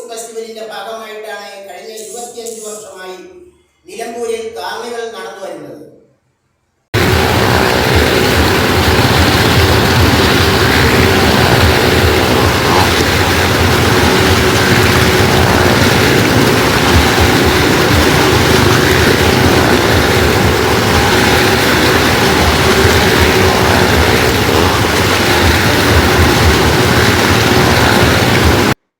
Tourism ഫെസ്റ്റിവലിന്റെ ഭാഗമായിട്ടാണ് കഴിഞ്ഞ ഇരുപത്തിയഞ്ച് വർഷമായി നിലമ്പൂരിൽ കാർണിവൽ നടന്നു വരുന്നത്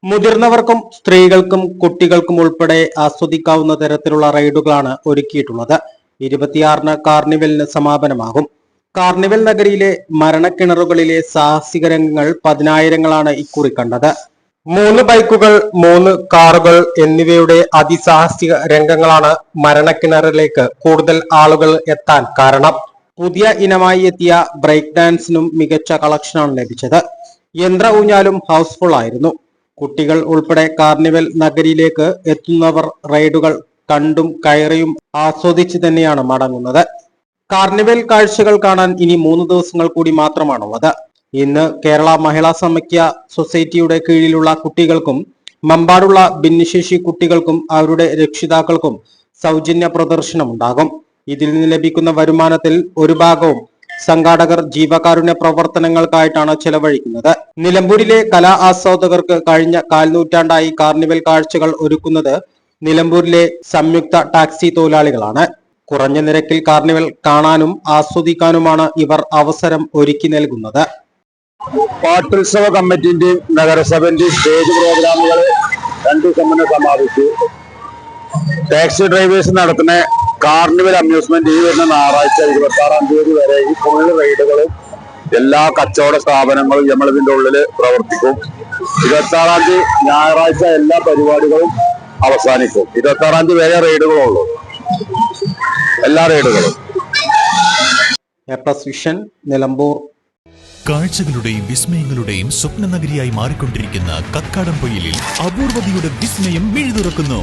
മുതിർന്നവർക്കും സ്ത്രീകൾക്കും കുട്ടികൾക്കും ഉൾപ്പെടെ ആസ്വദിക്കാവുന്ന തരത്തിലുള്ള റൈഡുകളാണ് ഒരുക്കിയിട്ടുള്ളത്. ഇരുപത്തിയാറിന് കാർണിവലിന് സമാപനമാകും. കാർണിവൽ നഗരിയിലെ മരണക്കിണറുകളിലെ സാഹസിക രംഗങ്ങൾ പതിനായിരങ്ങളാണ് ഇക്കുറി കണ്ടത്. മൂന്ന് ബൈക്കുകൾ മൂന്ന് കാറുകൾ എന്നിവയുടെ അതിസാഹസിക രംഗങ്ങളാണ് മരണക്കിണറിലേക്ക് കൂടുതൽ ആളുകൾ എത്താൻ കാരണം. പുതിയ ഇനമായി എത്തിയ ബ്രേക്ക് ഡാൻസിനും മികച്ച കളക്ഷനാണ് ലഭിച്ചത്. യന്ത്ര ഊഞ്ഞാലും ഹൗസ്ഫുൾ ആയിരുന്നു കുട്ടികൾ ഉൾപ്പെടെ കാർണിവൽ നഗരിയിലേക്ക് എത്തുന്നവർ റൈഡുകൾ കണ്ടും കയറിയും ആസ്വദിച്ച് തന്നെയാണ് മടങ്ങുന്നത്. കാർണിവൽ കാഴ്ചകൾ കാണാൻ ഇനി മൂന്ന് ദിവസങ്ങൾ കൂടി മാത്രമാണുള്ളത്. ഇന്ന് കേരള മഹിളാ സമക്യ സൊസൈറ്റിയുടെ കീഴിലുള്ള കുട്ടികൾക്കും മമ്പാടുള്ള ഭിന്നശേഷി കുട്ടികൾക്കും അവരുടെ രക്ഷിതാക്കൾക്കും സൗജന്യ പ്രദർശനം ഉണ്ടാകും ഇതിൽ നിന്ന് ലഭിക്കുന്ന വരുമാനത്തിൽ ഒരു ഭാഗവും സംഘാടകർ ജീവകാരുണ്യ പ്രവർത്തനങ്ങൾക്കായിട്ടാണ് ചെലവഴിക്കുന്നത്. നിലമ്പൂരിലെ കലാ ആസ്വാദകർക്ക് കഴിഞ്ഞ കാൽനൂറ്റാണ്ടായി കാർണിവൽ കാഴ്ചകൾ ഒരുക്കുന്നത് നിലമ്പൂരിലെ സംയുക്ത ടാക്സി തൊഴിലാളികളാണ്. കുറഞ്ഞ നിരക്കിൽ കാർണിവൽ കാണാനും ആസ്വദിക്കാനുമാണ് ഇവർ അവസരം ഒരുക്കി നൽകുന്നത്. പാട്ടുത്സവ കമ്മിറ്റിന്റെയും നഗരസഭന്റെയും സ്റ്റേജ് പ്രോഗ്രാമുകൾ രണ്ടു ദിവസം സമാപിച്ചു. ടാക്സി ഡ്രൈവേഴ്സ് നടത്തുന്ന കാർണിവൽ അമ്യൂസ്മെന്റ് ഈ വരുന്ന ഞായറാഴ്ച ഇരുപത്തി ആറാം തീയതി വരെ ഈ ഫുൾ റൈഡുകളും എല്ലാ കച്ചവട സ്ഥാപനങ്ങളും നമ്മളിതിന്റെ ഉള്ളിൽ പ്രവർത്തിക്കും. ഇരുപത്തി ആറാം തീയതി ഞായറാഴ്ച എല്ലാ പരിപാടികളും അവസാനിക്കും. ഇരുപത്തി ആറാം തീയതി വരെ റൈഡുകളുള്ളൂ എല്ലാ റൈഡുകളും വിഷൻ നിലമ്പൂർ. കാഴ്ചകളുടെയും വിസ്മയങ്ങളുടെയും സ്വപ്ന നഗരിയായി മാറിക്കൊണ്ടിരിക്കുന്ന കക്കാടംപൊയിലിൽ അപൂർവതയുടെ വിസ്മയം മിഴുതുറക്കുന്നു.